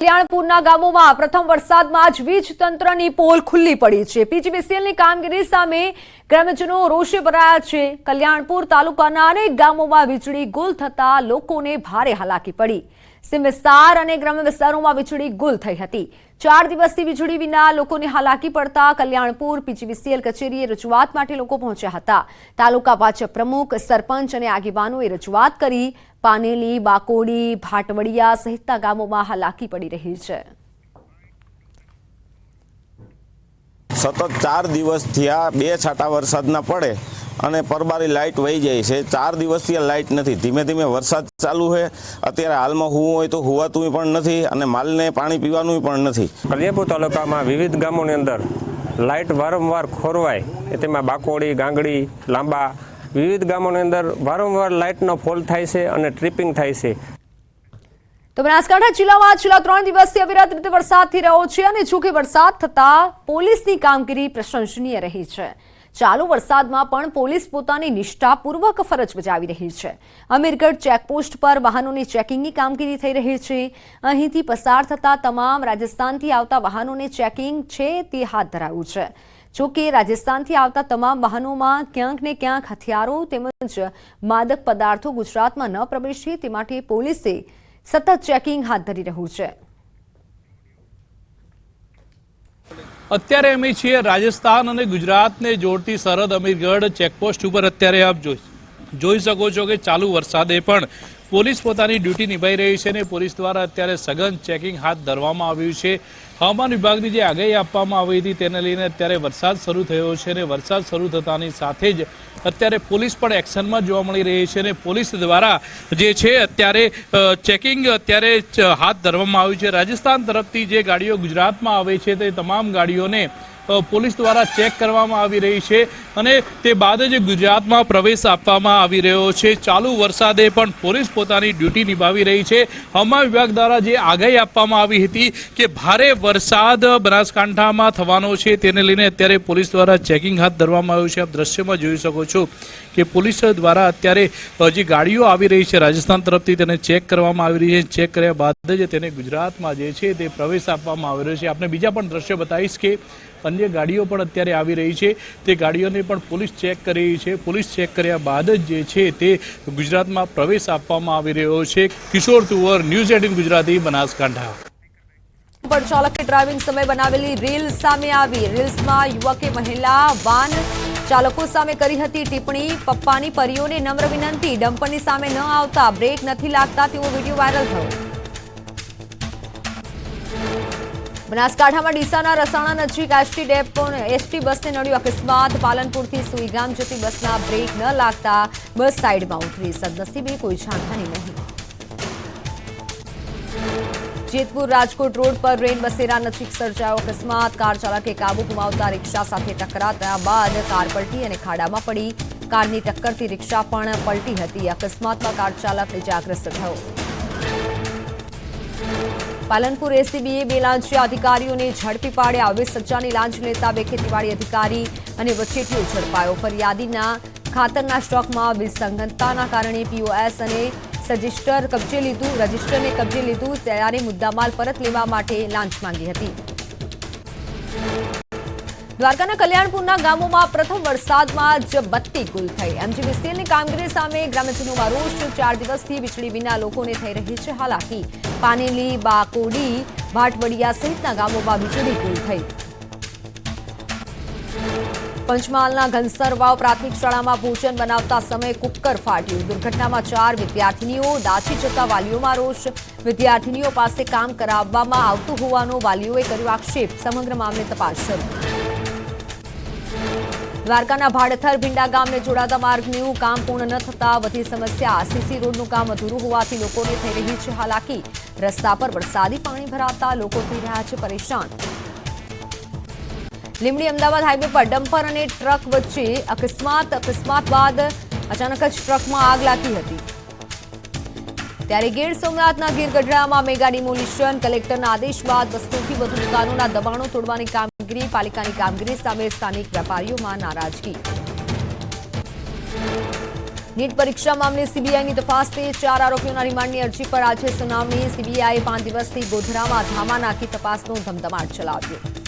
કલ્યાણપુરના ગામોમાં પ્રથમ વરસાદમાં જ વીજ તંત્રની પોલ ખુલ્લી પડી છે. પીજીવીસીએલની કામગીરી સામે ગ્રામજનો રોષે ભરાયા છે. કલ્યાણપુર તાલુકાના અનેક ગામોમાં વીજળી ગુલ થતા લોકોને ભારે હાલાકી પડી. સીમ વિસ્તાર અને ગ્રામ્ય વિસ્તારોમાં વીજળી ગુલ થઈ હતી. ચાર દિવસથી વીજળી વિના લોકોને હાલાકી પડતા કલ્યાણપુર પીજીવીસીએલ કચેરીએ રજૂઆત માટે લોકો પહોંચ્યા હતા. તાલુકા ભાજપ પ્રમુખ, સરપંચ અને આગેવાનોએ રજૂઆત કરી પાનેલી બાકોડી ભાટવડિયા સહિતના ગામોમાં હાલાકી પડી રહી છે. સતત ચાર દિવસથી આ બે છાંટા વરસાદના પડે અને પરબારી લાઇટ વહી જાય છે. ચાર દિવસથી આ લાઇટ નથી. ધીમે ધીમે વરસાદ ચાલુ છે. અત્યારે હાલમાં હોવું હોય તો હોવાતું પણ નથી અને માલને પાણી પીવાનું પણ નથી. કલિયાપુર તાલુકામાં વિવિધ ગામોની અંદર લાઇટ વારંવાર ખોરવાય. તેમાં બાકોડી ગાંગડી લાંબા વિવિધ ગામોની અંદર વારંવાર લાઇટનો ફોલ થાય છે અને ટ્રિપિંગ થાય છે. તો બનાસકાંઠા જિલ્લામાં છેલ્લા ત્રણ દિવસથી અવિરત રીતે વરસાદ થઈ રહ્યો છે અને જો કે વરસાદ થતાં પોલીસની કામગીરી પ્રશંસનીય રહી છે. ચાલુ વરસાદમાં પણ પોલીસ પોતાની નિષ્ઠાપૂર્વક ફરજ બજાવી રહી છે. અમીરગઢ ચેકપોસ્ટ પર વાહનોની ચેકિંગની કામગીરી થઈ રહી છે. અહીંથી પસાર થતા તમામ રાજસ્થાનથી આવતા વાહનોને ચેકિંગ છે તે હાથ ધરાયું છે. જો કે રાજસ્થાનથી આવતા તમામ વાહનોમાં ક્યાંક ને ક્યાંક હથિયારો તેમજ માદક પદાર્થો ગુજરાતમાં ન પ્રવેશે તે માટે પોલીસે સતત ચેકિંગ હાથ ધરી રહ્યું છે. અત્યારે અમે છીએ રાજસ્થાન અને ગુજરાતને જોડતી સરહદ અમીરગઢ ચેકપોસ્ટ ઉપર. અત્યારે આપ જોઈ શકો છો કે ચાલુ વરસાદે પણ પોલીસ પોતાની ડ્યુટી નિભાઈ રહી છે અને પોલીસ દ્વારા અત્યારે સઘન ચેકિંગ હાથ ધરવામાં આવ્યું છે. હવામાન વિભાગની જે આગાહી આપવામાં આવી હતી તેને લઈને અત્યારે વરસાદ શરૂ થયો છે અને વરસાદ શરૂ થતાની સાથે જ અત્યારે પોલીસ પણ એક્શનમાં જોવા મળી રહી છે અને પોલીસ દ્વારા જે છે અત્યારે ચેકિંગ અત્યારે હાથ ધરવામાં આવ્યું છે. રાજસ્થાન તરફથી જે ગાડીઓ ગુજરાતમાં આવે છે તે તમામ ગાડીઓને પોલીસ દ્વારા ચેક કરવામાં આવી રહી છે અને તે બાદ જ ગુજરાતમાં પ્રવેશ આપવામાં આવી રહ્યો છે. ચાલુ વરસાદે પણ પોલીસ પોતાની ડ્યુટી નિભાવી રહી છે. હવામાન વિભાગ દ્વારા જે આગાહી આપવામાં આવી હતી કે ભારે વરસાદ બનાસકાંઠામાં થવાનો છે તેને લઈને અત્યારે પોલીસ દ્વારા ચેકિંગ હાથ ધરવામાં આવ્યું છે. આપ દ્રશ્યમાં જોઈ શકો છો કે પોલીસ દ્વારા અત્યારે જે ગાડીઓ આવી રહી છે રાજસ્થાન તરફથી તેને ચેક કરવામાં આવી રહી છે. ચેક કર્યા બાદ જ તેને ગુજરાતમાં જે છે તે પ્રવેશ આપવામાં આવી રહ્યો છે. આપણે બીજા પણ દ્રશ્ય બતાવીશ કે અન્ય ગાડીઓ પણ અત્યારે આવી રહી છે. તે ગાડીઓને પણ પોલીસ ચેક કરી રહી છે. પોલીસ ચેક કર્યા બાદ જ જે છે તે ગુજરાતમાં પ્રવેશ આપવામાં આવી રહ્યો છે. Kishore Tuvar, news eighteen Gujarati, Banaskantha. પણ ચાલકે ડ્રાઇવિંગ સમય બનાવેલી રીલ સામે આવી. રીલ્સમાં યુવકે મહિલા વાન ચાલકો સામે કરી હતી ટિપ્પણી. પપ્પાની પરીઓને નમ્ર વિનંતી. ડમ્પરની સામે ન આવતા બ્રેક નથી લાગતા. તેવો વીડિયો વાયરલ થયો. બનાસકાંઠામાં ડીસાના રસાણા નજીક એસટી ડેપો એસટી બસને નડ્યું અકસ્માત. પાલનપુરથી સુઈગામ જતી બસના બ્રેક ન લાગતા બસ સાઈડમાં ઉતરી સદનસીબે કોઈ જાનહાની નહીં. જેતપુર રાજકોટ રોડ પર રેન બસેરા નજીક સર્જાયો અકસ્માત. કાર ચાલકે કાબુ ગુમાવતા રિક્ષા સાથે ટકરાતા બાદ કાર પલટી અને ખાડામાં પડી. કારની ટક્કરથી રિક્ષા પણ પલટી હતી. અકસ્માતમાં કાર ચાલક ઇજાગ્રસ્ત થયો. પાલનપુર એસીબીએ બે લાંચિયા અધિકારીઓને ઝડપી પાડ્યા. આવી સજ્જાની લાંચ લેતા બે ખેતીવાડી અધિકારી અને વચેટીઓ ઝડપાયો. ફરિયાદીના ખાતરના સ્ટોકમાં વિસંગતતાના કારણે પીઓએસ અને રજિસ્ટર કબજે લીધું. રજિસ્ટરને કબજે લીધું. ત્યારે મુદ્દામાલ પરત લેવા માટે લાંચ માંગી હતી. દ્વારકાના કલ્યાણપુરના ગામોમાં પ્રથમ વરસાદમાં જ બત્તી ગુલ થઈ. એમજીવીસીએલની કામગીરી સામે ગ્રામજનોમાં રોષ. ચાર દિવસથી વીજળી વિના લોકોને થઈ રહી છે હાલાકી. પાનેલી, બાકોડી, ભાટવડિયા સહિતના ગામોમાં વીજળી ગુલ થઈ. પંચમહાલના ઘનસરવાવ પ્રાથમિક શાળામાં ભોજન બનાવતા સમયે કુકર ફાટ્યું. દુર્ઘટનામાં ચાર વિદ્યાર્થીનીઓ દાચી જતા વાલીઓમાં રોષ. વિદ્યાર્થીનીઓ પાસે કામ કરાવવામાં આવતું હોવાનો વાલીઓએ કર્યો આક્ષેપ. સમગ્ર મામલે તપાસ શરૂ. દ્વારકાના ભાડથર ભીંડા ગામને જોડાતા માર્ગનું કામ પૂર્ણ ન થતા વધી સમસ્યા. સીસી રોડનું કામ અધૂરું હોવાથી લોકોને થઈ રહી છે હાલાકી. રસ્તા પર વરસાદી પાણી ભરાતા લોકો થઈ રહ્યા છે પરેશાન. લીમડી અમદાવાદ હાઈવે પર ડમ્પર અને ટ્રક વચ્ચે અકસ્માત. અકસ્માત બાદ અચાનક જ ટ્રકમાં આગ લાગી હતી. ત્યારે ગીર સોમનાથના ગીર ગઢડામાં મેગા ડિમોલિશન કલેક્ટરના આદેશ બાદ વસ્તુથી વધુ દુકાનોના દબાણો તોડવાની કામગીરી, પાલિકાની કામગીરી સામે સ્થાનિક વેપારીઓમાં નારાજગી. નીટ પરીક્ષા મામલે સીબીઆઈની તપાસથી ચાર આરોપીઓના રિમાન્ડની અરજી પર આજે સુનાવણી. સીબીઆઈએ પાંચ દિવસથી ગોધરામાં ધામા નાખી તપાસનો ધમધમાટ ચલાવ્યો.